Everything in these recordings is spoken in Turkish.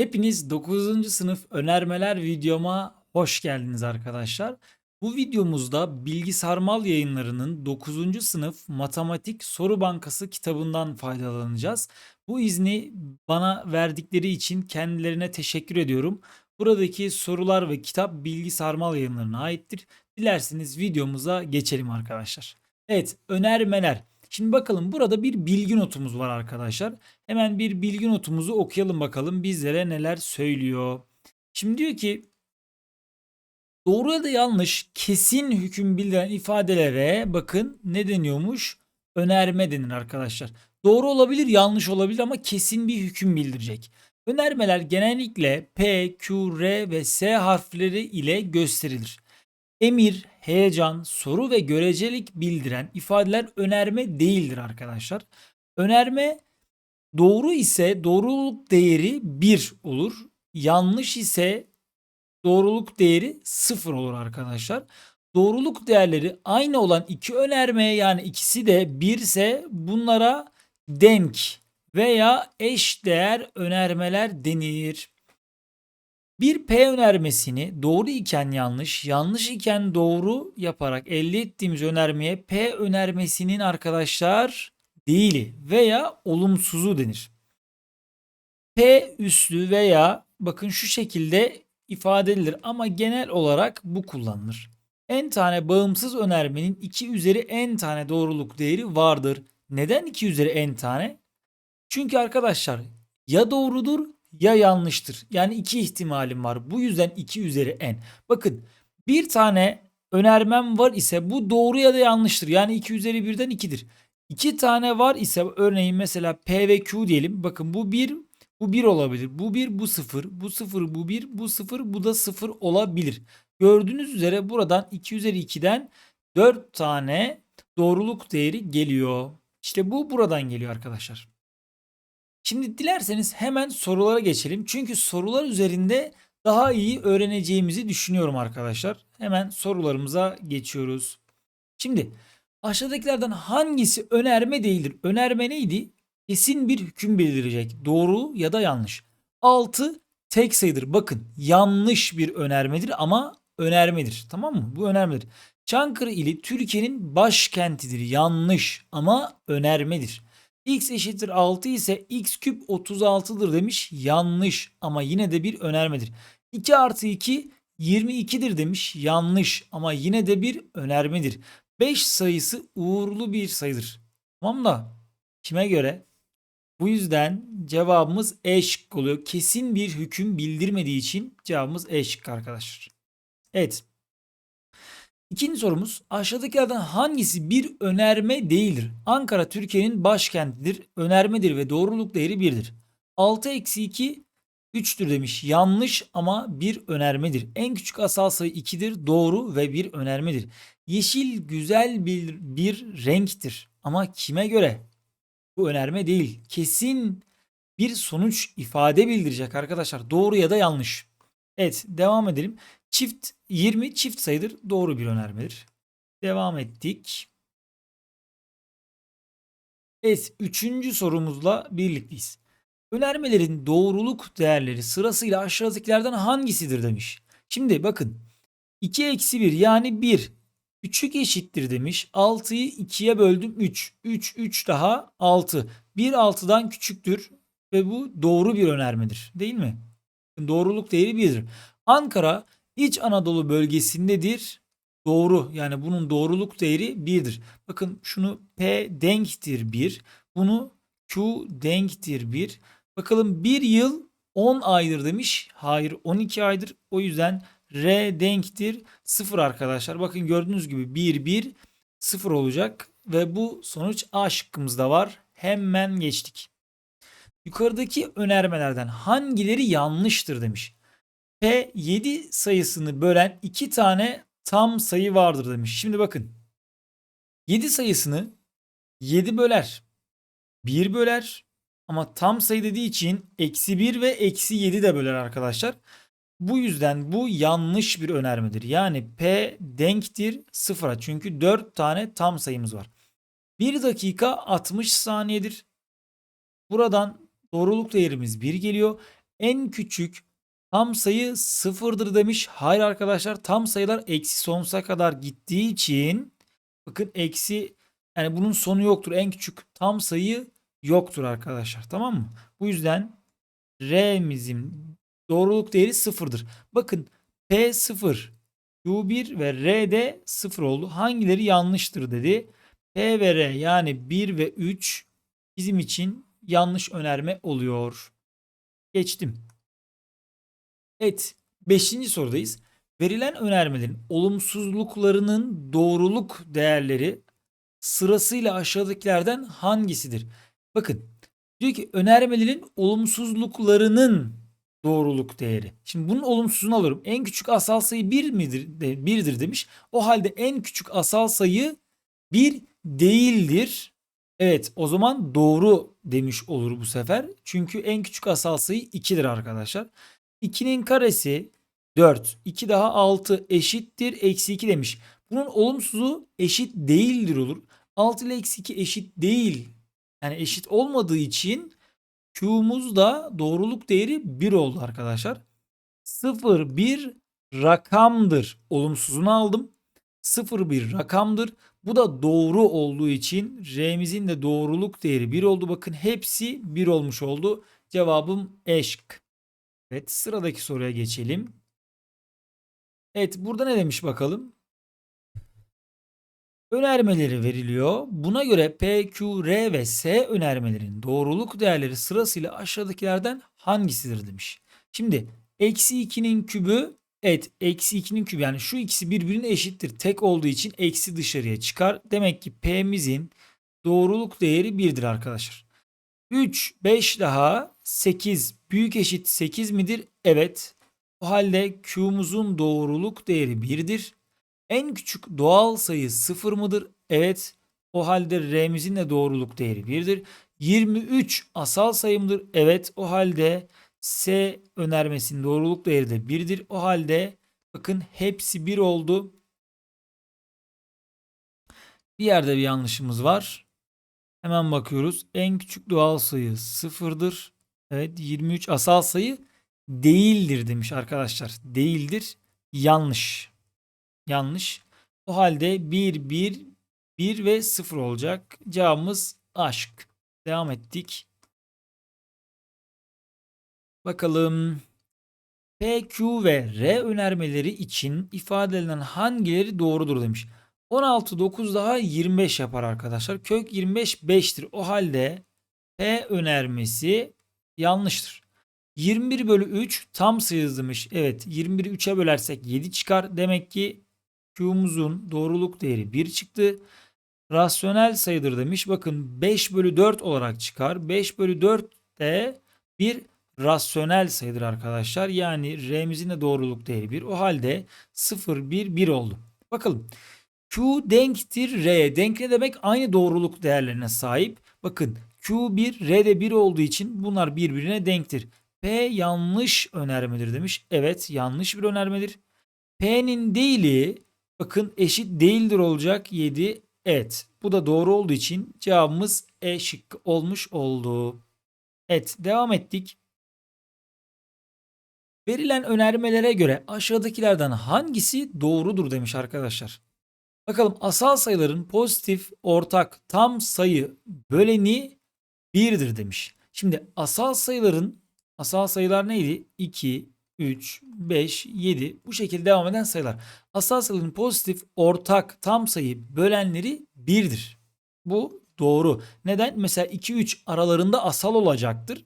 Hepiniz 9. sınıf önermeler videoma hoş geldiniz arkadaşlar. Bu videomuzda Bilgi Sarmal yayınlarının 9. sınıf matematik soru bankası kitabından faydalanacağız. Bu izni bana verdikleri için kendilerine teşekkür ediyorum. Buradaki sorular ve kitap Bilgi Sarmal yayınlarına aittir. Dilerseniz videomuza geçelim arkadaşlar. Evet önermeler. Şimdi bakalım burada bir bilgi notumuz var arkadaşlar. Hemen bir bilgi notumuzu okuyalım bakalım bizlere neler söylüyor. Şimdi diyor ki doğru ya da yanlış kesin hüküm bildiren ifadelere bakın ne deniyormuş? Önerme denir arkadaşlar. Doğru olabilir yanlış olabilir ama kesin bir hüküm bildirecek. Önermeler genellikle P, Q, R ve S harfleri ile gösterilir. Emir, heyecan, soru ve görecelik bildiren ifadeler önerme değildir arkadaşlar. Önerme doğru ise doğruluk değeri 1 olur. Yanlış ise doğruluk değeri 0 olur arkadaşlar. Doğruluk değerleri aynı olan iki önerme yani ikisi de 1 ise bunlara denk veya eş değer önermeler denir. Bir P önermesini doğru iken yanlış, yanlış iken doğru yaparak elde ettiğimiz önermeye P önermesinin arkadaşlar değili veya olumsuzu denir. P üslü veya bakın şu şekilde ifade edilir ama genel olarak bu kullanılır. En tane bağımsız önermenin 2 üzeri n tane doğruluk değeri vardır. Neden 2 üzeri n tane? Çünkü arkadaşlar ya doğrudur ya yanlıştır. Yani iki ihtimalim var. Bu yüzden 2 üzeri n. Bakın bir tane önermem var ise bu doğru ya da yanlıştır. Yani 2 üzeri 1'den 2'dir. İki tane var ise örneğin mesela P ve Q diyelim. Bakın bu 1 bu 1 olabilir. Bu 1 bu 0. Bu 0 bu 1 bu 0 bu da 0 olabilir. Gördüğünüz üzere buradan 2 üzeri 2'den 4 tane doğruluk değeri geliyor. İşte bu buradan geliyor arkadaşlar. Şimdi dilerseniz hemen sorulara geçelim. Çünkü sorular üzerinde daha iyi öğreneceğimizi düşünüyorum arkadaşlar. Hemen sorularımıza geçiyoruz. Şimdi aşağıdakilerden hangisi önerme değildir? Önerme neydi? Kesin bir hüküm bildirecek. Doğru ya da yanlış. 6 tek sayıdır. Bakın yanlış bir önermedir ama önermedir. Tamam mı? Bu önermedir. Çankırı ili Türkiye'nin başkentidir. Yanlış ama önermedir. X eşittir 6 ise x küp 36'dır demiş. Yanlış ama yine de bir önermedir. 2 artı 2 22'dir demiş. Yanlış ama yine de bir önermedir. 5 sayısı uğurlu bir sayıdır. Tamam da kime göre? Bu yüzden cevabımız E şıkkı oluyor. Kesin bir hüküm bildirmediği için cevabımız E şıkkı arkadaşlar. Evet. İkinci sorumuz aşağıdakilerden hangisi bir önerme değildir? Ankara Türkiye'nin başkentidir, önermedir ve doğruluk değeri 1'dir. 6 eksi 2 3'tür demiş. Yanlış ama bir önermedir. En küçük asal sayı 2'dir, doğru ve bir önermedir. Yeşil güzel bir, bir renktir ama kime göre? Bu önerme değil. Kesin bir sonuç ifade bildirecek arkadaşlar. Doğru ya da yanlış. Evet devam edelim. Çift 20 çift sayıdır. Doğru bir önermedir. Devam ettik. Evet üçüncü sorumuzla birlikteyiz. Önermelerin doğruluk değerleri sırasıyla aşağıdakilerden hangisidir demiş. Şimdi bakın 2 eksi 1 yani 1 küçük eşittir demiş. 6'yı 2'ye böldüm 3. 3 3 daha 6. 1 6'dan küçüktür ve bu doğru bir önermedir değil mi? Doğruluk değeri 1'dir. Ankara İç Anadolu bölgesindedir. Doğru. Yani bunun doğruluk değeri 1'dir. Bakın şunu P denktir 1. Bunu Q denktir 1. Bakalım 1 yıl 10 aydır demiş. Hayır 12 aydır. O yüzden R denktir 0 arkadaşlar. Bakın gördüğünüz gibi 1 1 0 olacak. Ve bu sonuç A şıkkımızda var. Hemen geçtik. Yukarıdaki önermelerden hangileri yanlıştır demiş. P 7 sayısını bölen iki tane tam sayı vardır demiş. Şimdi bakın. 7 sayısını 7 böler. 1 böler. Ama tam sayı dediği için eksi 1 ve eksi 7 de böler arkadaşlar. Bu yüzden bu yanlış bir önermedir. Yani P denktir sıfıra. Çünkü 4 tane tam sayımız var. 1 dakika 60 saniyedir. Buradan doğruluk değerimiz 1 geliyor. En küçük tam sayı sıfırdır demiş. Hayır arkadaşlar tam sayılar eksi sonsuza kadar gittiği için bakın eksi yani bunun sonu yoktur. En küçük tam sayı yoktur arkadaşlar. Tamam mı? Bu yüzden R'mizin doğruluk değeri sıfırdır. Bakın P sıfır, Q1 ve R de sıfır oldu. Hangileri yanlıştır dedi. P ve R yani 1 ve 3 bizim için yanlış önerme oluyor. Geçtim. Evet. Beşinci sorudayız. Verilen önermelerin olumsuzluklarının doğruluk değerleri sırasıyla aşağıdakilerden hangisidir? Bakın diyor ki önermelerin olumsuzluklarının doğruluk değeri. Şimdi bunun olumsuzunu alıyorum. En küçük asal sayı 1 midir? De, 1'dir demiş. O halde en küçük asal sayı 1 değildir. Evet o zaman doğru demiş olur bu sefer. Çünkü en küçük asal sayı 2'dir arkadaşlar. 2'nin karesi 4. 2 daha 6 eşittir. Eksi 2 demiş. Bunun olumsuzu eşit değildir olur. 6 ile eksi 2 eşit değil. Yani eşit olmadığı için Q'muz da doğruluk değeri 1 oldu arkadaşlar. 0 bir rakamdır. Olumsuzunu aldım. 0 bir rakamdır. Bu da doğru olduğu için R'mizin de doğruluk değeri 1 oldu. Bakın hepsi 1 olmuş oldu. Cevabım E şıkkı. Evet sıradaki soruya geçelim. Evet burada ne demiş bakalım? Önermeleri veriliyor. Buna göre P, Q, R ve S önermelerin doğruluk değerleri sırasıyla aşağıdakilerden hangisidir demiş. Şimdi eksi 2'nin kübü evet eksi 2'nin kübü yani şu ikisi birbirine eşittir. Tek olduğu için eksi dışarıya çıkar. Demek ki P'mizin doğruluk değeri 1'dir arkadaşlar. 3, 5 daha 8 büyük eşit 8 midir? Evet. O halde Q'muzun doğruluk değeri 1'dir. En küçük doğal sayı 0 mıdır? Evet. O halde R'mizin de doğruluk değeri 1'dir. 23 asal sayı mıdır? Evet. O halde S önermesinin doğruluk değeri de 1'dir. O halde bakın hepsi 1 oldu. Bir yerde bir yanlışımız var. Hemen bakıyoruz. En küçük doğal sayı 0'dır. Evet 23 asal sayı değildir demiş arkadaşlar. Değildir. Yanlış. Yanlış. O halde 1, 1, 1 ve 0 olacak. Cevabımız aşk. Devam ettik. Bakalım. P, Q ve R önermeleri için ifade hangileri doğrudur demiş. 16 9 daha 25 yapar arkadaşlar. Kök 25 5'tir. O halde P önermesi yanlıştır. 21 bölü 3 tam sayı demiş. Evet 21'i 3'e bölersek 7 çıkar. Demek ki Q'muzun doğruluk değeri 1 çıktı. Rasyonel sayıdır demiş. Bakın 5 bölü 4 olarak çıkar. 5 bölü 4 de bir rasyonel sayıdır arkadaşlar. Yani R'mizin de doğruluk değeri 1. O halde 0, 1, 1 oldu. Bakalım. Q denktir R. Denk ne demek? Aynı doğruluk değerlerine sahip. Bakın Q1, R de 1 olduğu için bunlar birbirine denktir. P yanlış önermedir demiş. Evet yanlış bir önermedir. P'nin değili bakın eşit değildir olacak 7. Evet bu da doğru olduğu için cevabımız E şıkkı olmuş oldu. Evet devam ettik. Verilen önermelere göre aşağıdakilerden hangisi doğrudur demiş arkadaşlar. Bakalım asal sayıların pozitif ortak tam sayı böleni 1'dir demiş. Şimdi asal sayıların asal sayılar neydi? 2, 3, 5, 7 bu şekilde devam eden sayılar. Asal sayıların pozitif ortak tam sayı bölenleri 1'dir. Bu doğru. Neden? Mesela 2, 3 aralarında asal olacaktır.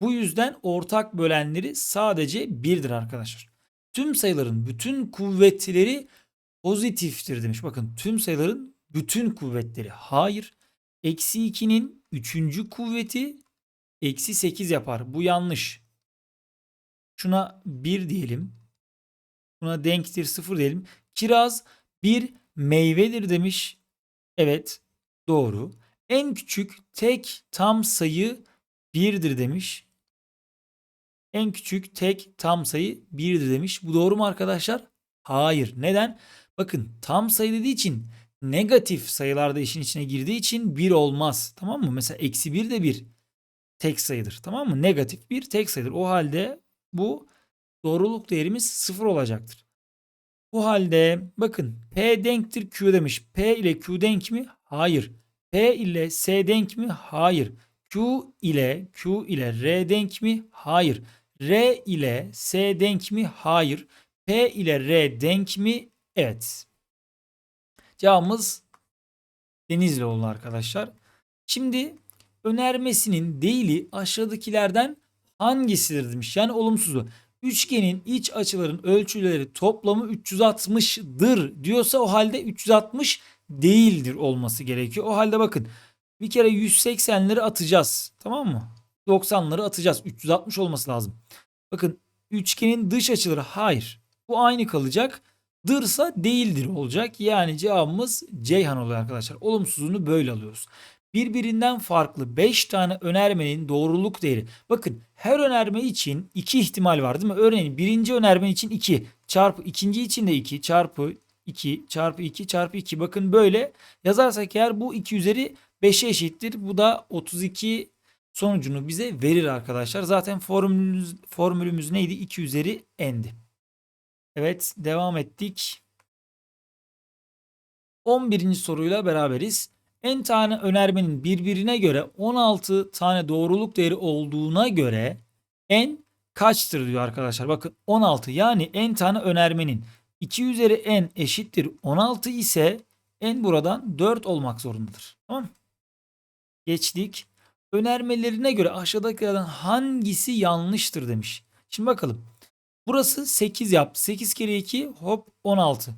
Bu yüzden ortak bölenleri sadece 1'dir arkadaşlar. Tüm sayıların bütün kuvvetleri pozitiftir demiş. Bakın tüm sayıların bütün kuvvetleri. Hayır. Eksi 2'nin üçüncü kuvveti eksi 8 yapar. Bu yanlış. Şuna 1 diyelim. Buna denktir 0 diyelim. Kiraz bir meyvedir demiş. Evet doğru. En küçük tek tam sayı 1'dir demiş. En küçük tek tam sayı 1'dir demiş. Bu doğru mu arkadaşlar? Hayır. Neden? Bakın tam sayı dediği için negatif sayılar da işin içine girdiği için 1 olmaz. Tamam mı? Mesela eksi 1 de 1. tek sayıdır. Tamam mı? Negatif bir tek sayıdır. O halde bu doğruluk değerimiz 0 olacaktır. Bu halde bakın P denktir Q demiş. P ile Q denk mi? Hayır. P ile S denk mi? Hayır. Q ile Q ile R denk mi? Hayır. R ile S denk mi? Hayır. P ile R denk mi? Evet. Cevabımız Denizli oldu arkadaşlar. Şimdi önermesinin değili aşağıdakilerden hangisidir demiş. Yani olumsuzu. Üçgenin iç açıların ölçüleri toplamı 360'dır diyorsa o halde 360 değildir olması gerekiyor. O halde bakın bir kere 180'leri atacağız. Tamam mı? 90'ları atacağız. 360 olması lazım. Bakın üçgenin dış açıları hayır. Bu aynı kalacak. Dırsa değildir olacak. Yani cevabımız Ceyhan oluyor arkadaşlar. Olumsuzunu böyle alıyoruz. Birbirinden farklı 5 tane önermenin doğruluk değeri. Bakın her önerme için 2 ihtimal var değil mi? Örneğin birinci önerme için 2 çarpı ikinci için de 2 çarpı 2 çarpı 2 çarpı 2. Bakın böyle yazarsak eğer bu 2 üzeri 5'e eşittir. Bu da 32 sonucunu bize verir arkadaşlar. Zaten formülümüz, formülümüz neydi? 2 üzeri n'di. Evet devam ettik. 11. soruyla beraberiz. N tane önermenin birbirine göre 16 tane doğruluk değeri olduğuna göre n kaçtır diyor arkadaşlar. Bakın 16 yani n tane önermenin 2 üzeri n eşittir 16 ise n buradan 4 olmak zorundadır. Tamam? Geçtik. Önermelerine göre aşağıdakilerden hangisi yanlıştır demiş. Şimdi bakalım. Burası 8 yaptı. 8 kere 2 hop 16.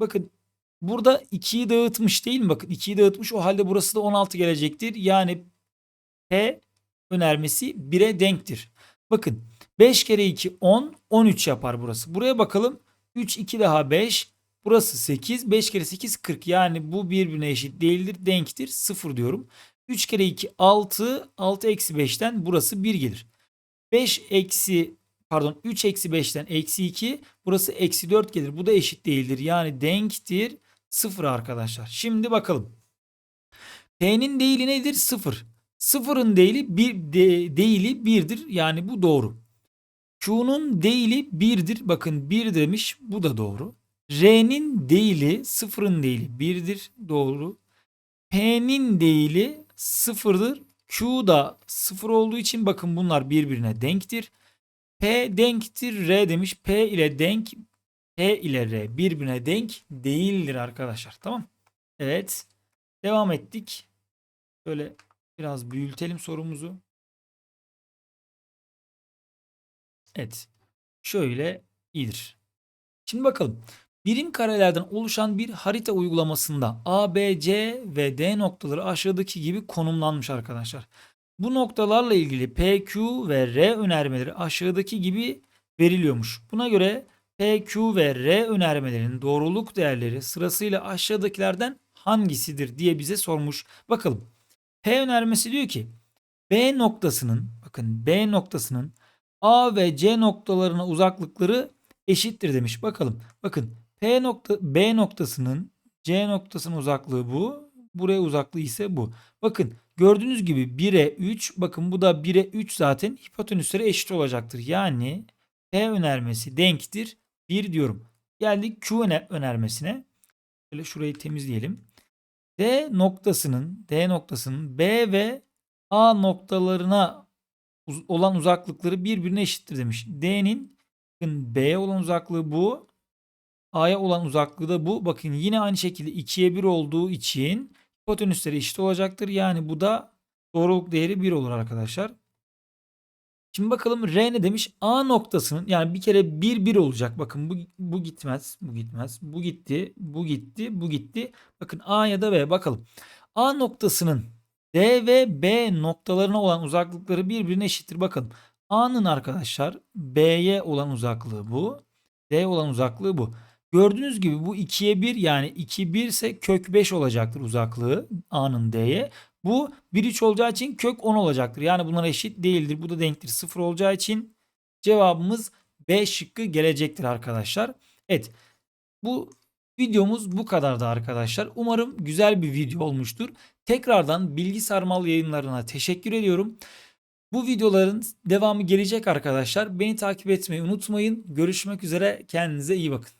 Bakın burada 2'yi dağıtmış değil mi? Bakın 2'yi dağıtmış. O halde burası da 16 gelecektir. Yani P önermesi 1'e denktir. Bakın 5 kere 2 10 13 yapar burası. Buraya bakalım. 3 2 daha 5. Burası 8. 5 kere 8 40. Yani bu birbirine eşit değildir. Denktir. 0 diyorum. 3 kere 2 6. 6 eksi 5'ten burası 1 gelir. 5 eksi pardon 3 eksi 5'ten eksi 2 burası eksi 4 gelir. Bu da eşit değildir. Yani denktir 0 arkadaşlar. Şimdi bakalım. P'nin değili nedir? 0. 0'ın değili bir de, değili 1'dir. Yani bu doğru. Q'nun değili 1'dir. Bakın 1 demiş. Bu da doğru. R'nin değili 0'ın değili 1'dir. Doğru. P'nin değili 0'dır. Q da 0 olduğu için bakın bunlar birbirine denktir. P denktir R demiş. P ile denk P ile R birbirine denk değildir arkadaşlar. Tamam. Evet. Devam ettik. Böyle biraz büyütelim sorumuzu. Evet. Şöyle iyidir. Şimdi bakalım. Birim karelerden oluşan bir harita uygulamasında A, B, C ve D noktaları aşağıdaki gibi konumlanmış arkadaşlar. Bu noktalarla ilgili P, Q ve R önermeleri aşağıdaki gibi veriliyormuş. Buna göre P, Q ve R önermelerinin doğruluk değerleri sırasıyla aşağıdakilerden hangisidir diye bize sormuş. Bakalım. P önermesi diyor ki B noktasının bakın B noktasının A ve C noktalarına uzaklıkları eşittir demiş. Bakalım. Bakın P nokta B noktasının C noktasının uzaklığı bu. Buraya uzaklığı ise bu. Bakın gördüğünüz gibi 1'e 3. Bakın bu da 1'e 3 zaten hipotenüslere eşit olacaktır. Yani P önermesi denktir 1 diyorum. Geldik Q önermesine. Şöyle şurayı temizleyelim. D noktasının D noktasının B ve A noktalarına olan uzaklıkları birbirine eşittir demiş. D'nin B'ye olan uzaklığı bu. A'ya olan uzaklığı da bu. Bakın yine aynı şekilde 2'ye 1 olduğu için hipotenüsleri eşit olacaktır. Yani bu da doğruluk değeri 1 olur arkadaşlar. Şimdi bakalım R ne demiş? A noktasının yani bir kere 1 1 olacak. Bakın bu bu gitmez. Bu gitmez. Bu gitti. Bu gitti. Bu gitti. Bakın A ya da B bakalım. A noktasının D ve B noktalarına olan uzaklıkları birbirine eşittir. Bakın A'nın arkadaşlar B'ye olan uzaklığı bu. D olan uzaklığı bu. Gördüğünüz gibi bu 2'ye 1 yani 2 1 ise kök 5 olacaktır uzaklığı A'nın D'ye. Bu 1 3 olacağı için kök 10 olacaktır. Yani bunlar eşit değildir. Bu da denktir 0 olacağı için cevabımız B şıkkı gelecektir arkadaşlar. Evet bu videomuz bu kadardı arkadaşlar. Umarım güzel bir video olmuştur. Tekrardan Bilgi Sarmal yayınlarına teşekkür ediyorum. Bu videoların devamı gelecek arkadaşlar. Beni takip etmeyi unutmayın. Görüşmek üzere. Kendinize iyi bakın.